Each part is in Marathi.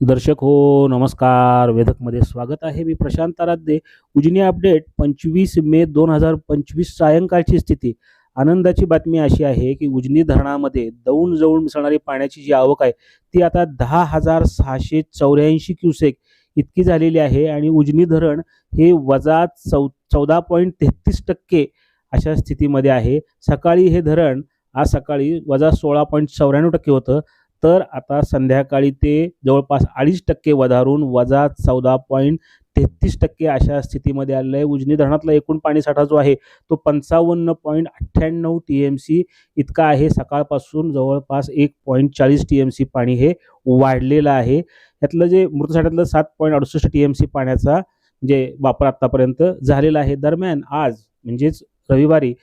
दर्शक हो नमस्कार. वेधकमध्ये स्वागत आहे. मी प्रशांत आराध्ये. उजनी अपडेट पंचवीस मे दोन हजार पंचवीस सायंकाळची स्थिती. आनंदाची बातमी अशी आहे की उजनी धरणामध्ये दौंड जवळ मिसळणारी पाण्याची जी आवक आहे ती आता दहा हजार सहाशे चौऱ्याऐंशी क्युसेक इतकी झालेली आहे आणि उजनी धरण हे वजा चौ चौदा पॉईंट तेहतीस टक्के अशा स्थितीमध्ये आहे. सकाळी हे धरण आज सकाळी वजा सोळा पॉईंट चौऱ्याण्णव टक्के होतं. तर आता संध्याकाळी ते जवळपास अडीच टक्के वधारून वजा चौदा पॉईंट तेहतीस टक्के अशा स्थितीमध्ये आलेलं आहे. उजनी धरणातला एकूण पाणीसाठा जो आहे तो पंचावन्न पॉईंट अठ्ठ्याण्णव टी एम सी इतका आहे. सकाळपासून जवळपास एक पॉईंट चाळीस टी एम सी पाणी हे वाढलेलं आहे. यातलं जे मृतसाठ्यातलं सात पॉईंट अडुसष्ट टी एम सी पाण्याचा जे वापर आत्तापर्यंत झालेला आहे. दरम्यान आज म्हणजेच रविवारी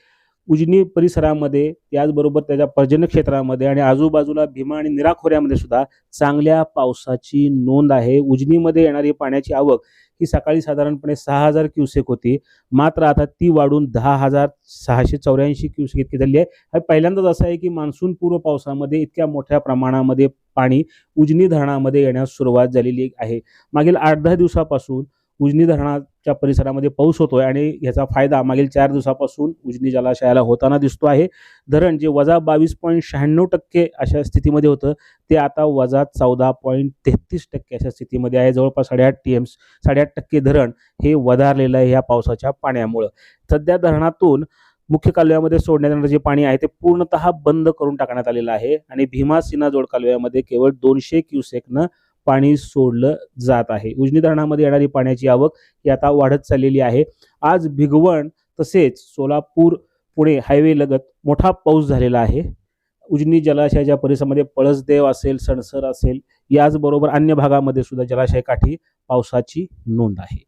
उजनी परिसरामध्ये त्याचबरोबर त्याच्या पर्जन्य क्षेत्रामध्ये आणि आजूबाजूला भीमा आणि निरा खोऱ्यामध्ये सुद्धा चांगल्या पावसाची नोंद आहे. उजनीमध्ये येणारी पाण्याची आवक ही सकाळी साधारणपणे सहा हजार क्युसेक होती. मात्र आता ती वाढून दहा हजार सहाशे चौऱ्याऐंशी क्युसेक इतकी झाली आहे. पहिल्यांदाच असं आहे की मान्सून पूर्व पावसामध्ये इतक्या मोठ्या प्रमाणामध्ये पाणी उजनी धरणामध्ये येण्यास सुरुवात झालेली आहे. मागील आठ दहा दिवसापासून उजनी च्या परिसरामध्ये पाऊस होतोय आणि याचा फायदा मागील चार दिवसापासून उजनी जलाशयाला होताना दिसतो आहे. धरण जे वजा बावीस पॉईंट शहाण्णव टक्के अशा स्थितीमध्ये होतं ते आता वजा चौदा पॉईंट तेहतीस टक्के अशा स्थितीमध्ये आहे. जवळपास साडेआठ टी एम साडेआठ टक्के धरण हे वधारलेलं आहे या पावसाच्या पाण्यामुळं. सध्या धरणातून मुख्य कालव्यामध्ये सोडण्यात येणारं जे पाणी आहे ते पूर्णतः बंद करून टाकण्यात आलेलं आहे आणि भीमा सिन्हा जोड कालव्यामध्ये केवळ दोनशे क्युसेकनं पाणी सोडलं जात आहे. उजनी धरणामध्ये येणारी पाण्याची आवक ही आता वाढत चाललेली आहे. आज भिगवण तसेच सोलापूर पुणे हायवे लगत मोठा पाऊस झालेला आहे. उजनी जलाशयाच्या परिसरामध्ये पळसदेव असेल सणसर असेल याचबरोबर अन्य भागामध्ये सुद्धा जलाशय काठी पावसाची नोंद आहे.